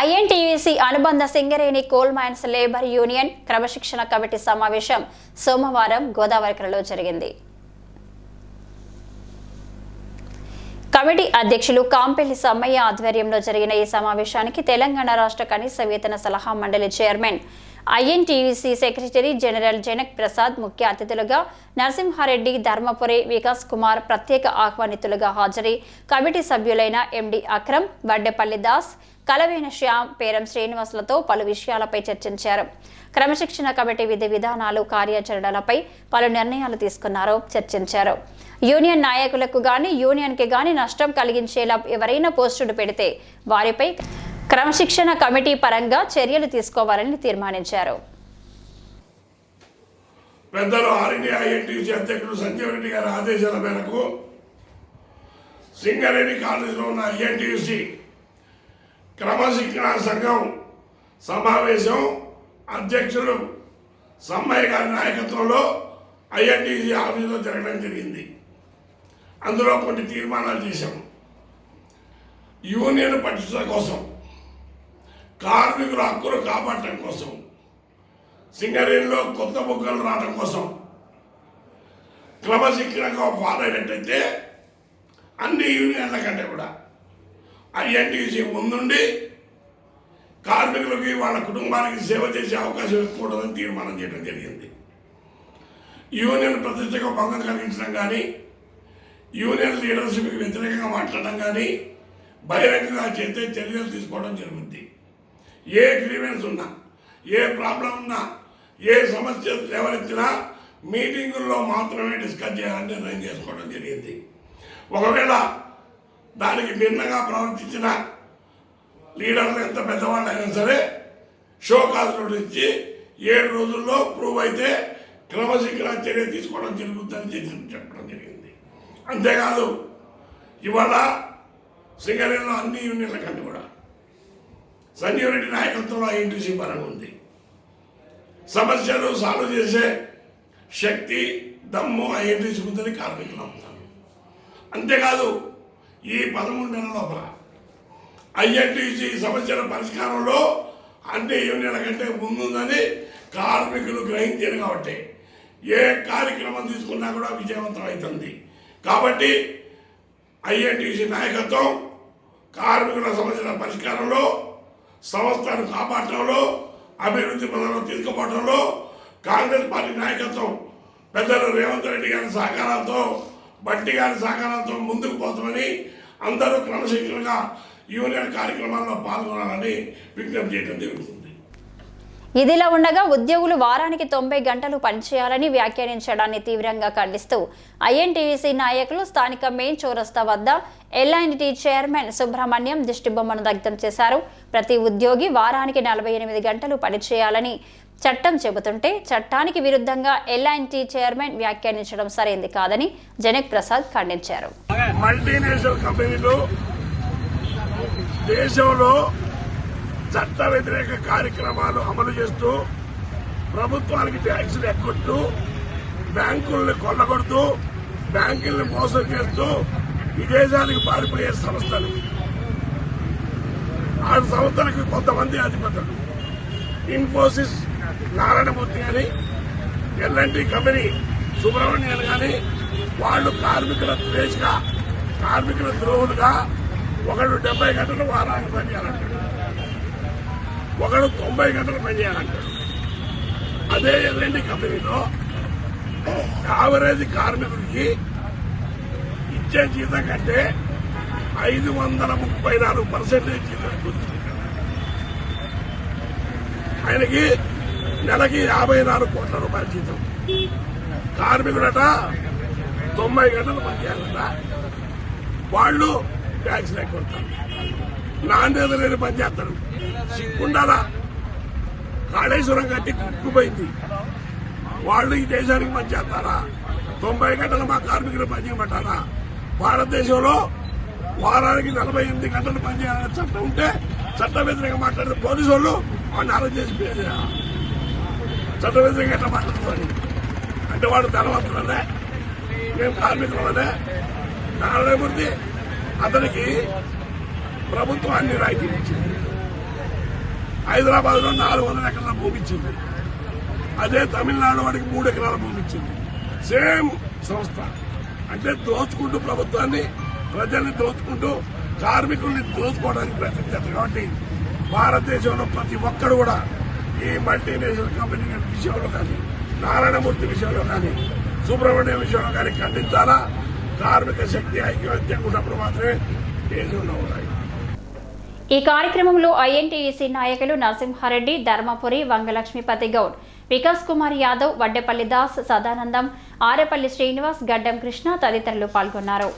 INTUC అనుబంధ Singareni coal mines labour union క్రమశిక్షణ committee సమావేశం సోమవారం గోదావరికరలో జరిగింది. కమిటీ అధ్యక్షులు కాంపెల్లి సమ్మయ్య ఆధ్వర్యంలో జరిగిన ఈ సమావేశానికి తెలంగాణ రాష్ట్ర కనీస వేతన సలహా మండలి chairman INTUC secretary general Janak Prasad ముఖ్య అతిథులుగా నరసింహారెడ్డి ధర్మపురి వికాస్ కుమార్ ప్రత్యేక ఆహ్వానితులుగా హాజరై కమిటీ సభ్యులైన ఎండి అక్రమ్ వడ్డెపల్లి దాస్ కలవేన శ్యామ్ పేరం శ్రీనివాసులతో పలు విషయాలపై చర్చించారు. క్రమశిక్షణ కమిటీ విధి విధానాలు కార్యాచరణలపై పలు నిర్ణయాలు తీసుకున్నారు చర్చించారు. యూనియన్ నాయకులకు గాని యూనియన్కి గాని నష్టం కలిగించేలా ఎవరైనా పోస్టులు పెడితే వారిపై క్రమశిక్షణ కమిటీ పరంగా చర్యలు తీసుకోవాలని తీర్మానించారు. పెద్దలు ఆల్ ఇండియా అధ్యక్షుడు సంజీవ్ రెడ్డి గారి ఆదేశాల మేరకు సింగరేణి కాలేజీలో ఉన్న ఐఎన్టీసీ క్రమశిక్షణ సంఘం సమావేశం అధ్యక్షుడు సమ్మయ్య గారి నాయకత్వంలో ఐఎన్టీసీ ఆఫీసులో జరగడం జరిగింది. అందులో కొన్ని తీర్మానాలు చేశాం. యూనియన్ పటిష్ట కోసం కార్మికుల హక్కులు కాపాడటం కోసం సింగరేణిలో కొత్త బుగ్గలు రావడం కోసం క్రమశిక్షణగా ఫాలో అయినట్టయితే అన్ని యూనియన్ల కంటే కూడా ఐఎన్టీసీ ముందుండి కార్మికులకి వాళ్ళ కుటుంబానికి సేవ చేసే అవకాశం ఎక్కువ ఉంటుందని తీర్మానం చేయడం జరిగింది. యూనియన్ ప్రతిష్టకు భంగం కలిగించడం కానీ యూనియన్ లీడర్షిప్కి వ్యతిరేకంగా మాట్లాడడం కానీ బహిరంగంగా చేస్తే చర్యలు తీసుకోవడం జరుగుద్ది. ఏ గ్రీవెన్స్ ఉన్నా ఏ ప్రాబ్లం ఉన్నా ఏ సమస్య లేవనెత్తినా మీటింగుల్లో మాత్రమే డిస్కస్ చేయాలని నిర్ణయం చేసుకోవడం జరిగింది. ఒకవేళ దానికి భిన్నంగా ప్రవర్తించిన లీడర్లు ఎంత పెద్దవాళ్ళు అయినా సరే షో నుంచి ఏడు రోజుల్లో ప్రూవ్ అయితే క్రమశిక్షణ చర్య తీసుకోవడం జరుగుతుందని చెప్పి చెప్పడం జరిగింది. అంతేకాదు ఇవాళ సింగరేణిలో అన్ని యూనియన్ల కంటే కూడా సంజీవ్ రెడ్డి నాయకత్వంలో ఐఎన్టీసీ పరంగా ఉంది. సమస్యలు సాల్వ్ చేసే శక్తి దమ్ము ఐఎన్టీసీ ఉందని కార్మికులు అవుతారు. అంతేకాదు ఈ పదమూడు నెలల లోపల. ఐఎన్టీసీ సమస్యల పరిష్కారంలో అన్ని యూనియన్ల కంటే ముందుందని కార్మికులు గ్రహించారు కాబట్టి ఏ కార్యక్రమం తీసుకున్నా కూడా విజయవంతం అవుతుంది కాబట్టి ఐఎన్టీసీ నాయకత్వం కార్మికుల సమస్యల పరిష్కారంలో సంస్థను కాపాడటంలో అభివృద్ధి పదంలో తీసుకుపోవడంలో కాంగ్రెస్ పార్టీ నాయకత్వం పెద్దలు రేవంత్ రెడ్డి గారి సహకారంతో బట్టి గారి సహకారంతో ముందుకు పోతామని అందరూ క్రమశిక్షణగా యూనియన్ కార్యక్రమాల్లో పాల్గొనాలని విజ్ఞప్తి చేయడం జరుగుతుంది. ఇదిలా ఉండగా ఉద్యోగులు వారానికి తొంభై గంటలు పనిచేయాలని వ్యాఖ్యానించడాన్ని తీవ్రంగా ఖండిస్తూ ఐఎన్టీయూసీ నాయకులు స్థానిక మెయిన్ చౌరస్తా వద్ద ఎల్ఐన్టీ చైర్మన్ సుబ్రహ్మణ్యం దిష్టిబొమ్మను దగ్ధం చేశారు. ప్రతి ఉద్యోగి వారానికి నలభై ఎనిమిది గంటలు పనిచేయాలని చట్టం చెబుతుంటే చట్టానికి విరుద్ధంగా ఎల్ఐన్టీ చైర్మన్ వ్యాఖ్యానించడం సరైంది కాదని జనక్ ప్రసాద్ ఖండించారు. మల్టీనేషనల్ కంపెనీలు దేశంలో చట్ట వ్యతిరేక కార్యక్రమాలు అమలు చేస్తూ ప్రభుత్వానికి ట్యాక్సులు ఎక్కొట్టు బ్యాంకుల్ని కొల్లగొడుతూ బ్యాంకుల్ని మోసం చేస్తూ విదేశానికి పారిపోయే సంస్థలు. ఆ సంస్థలకు కొంతమంది అధిపతులు. ఇన్ఫోసిస్ నారాయణమూర్తి అని ఎల్ఎన్టీ కంపెనీ సుబ్రహ్మణ్యం కానీ వాళ్ళు కార్మికుల ద్వేషగా కార్మికుల ద్రోహులుగా ఒకడు డెబ్బై గంటలు వారానికి పనిచేయాలంటాడు ఒకడు తొంభై గంటలు పనిచేయాలంటాడు అదే ఎల్ఎన్టీ కంపెనీలో యావరేజ్ కార్మికుడికి ఇచ్చే జీతం కంటే ఐదు వందల ముప్పై నాలుగు పర్సెంటేజ్ జీతం ఆయనకి నెలకి యాభై నాలుగు కోట్ల రూపాయల జీతం. కార్మికుడట తొంభై గంటలు పనిచేయాలట. వాళ్ళు ట్యాక్స్ లెక్కొడతారు నాణ్యత లేని పని చేస్తారు. సిగ్గుండాలా కాళేశ్వరం కట్టి కుక్కుపోయింది. వాళ్ళు ఈ దేశానికి పని చేస్తారా? తొంభై గంటలు మా కార్మికులు పని చేయమంటారా? భారతదేశంలో వారానికి నలభై ఎనిమిది గంటలు పనిచేయాలనే చట్టం ఉంటే చట్ట వ్యతిరేకంగా మాట్లాడితే పోలీసు వాళ్ళు వాళ్ళని అరెస్ట్ చేసి పేరు ఎట్లా మాట్లాడుతుంది అంటే వాడు ధనవంతులనే మేము కార్మికులనే నారాయణమూర్తి అతనికి ప్రభుత్వం అన్ని రాయితీలు ఇచ్చింది. హైదరాబాద్లో నాలుగు వందల ఎకరాల భూమి ఇచ్చింది. అదే తమిళనాడు వాడికి మూడు ఎకరాల భూమి ఇచ్చింది. సేమ్ సంస్థ. అంటే దోచుకుంటూ ప్రభుత్వాన్ని ప్రజల్ని దోచుకుంటూ కార్మికుల్ని దోచుకోవడానికి ప్రయత్నించారు కాబట్టి భారతదేశంలో ప్రతి ఒక్కరు కూడా ఈ మల్టీనేషనల్ కంపెనీ విషయంలో కానీ నారాయణమూర్తి విషయంలో కానీ సుబ్రహ్మణ్యం విషయంలో కానీ ఖండించాలా? కార్మిక శక్తి ఐక్యవత్యం ఉన్నప్పుడు మాత్రమే దేశంలో ఉన్నాయి ఈ కార్యక్రమంలో ఐఎన్టీఈసీ నాయకులు నరసింహారెడ్డి ధర్మపురి వంగలక్ష్మీపతి గౌడ్ వికాస్ కుమార్ యాదవ్ వడ్డేపల్లి దాస్ సదానందం ఆరేపల్లి శ్రీనివాస్ గడ్డం కృష్ణ తదితరులు పాల్గొన్నారు.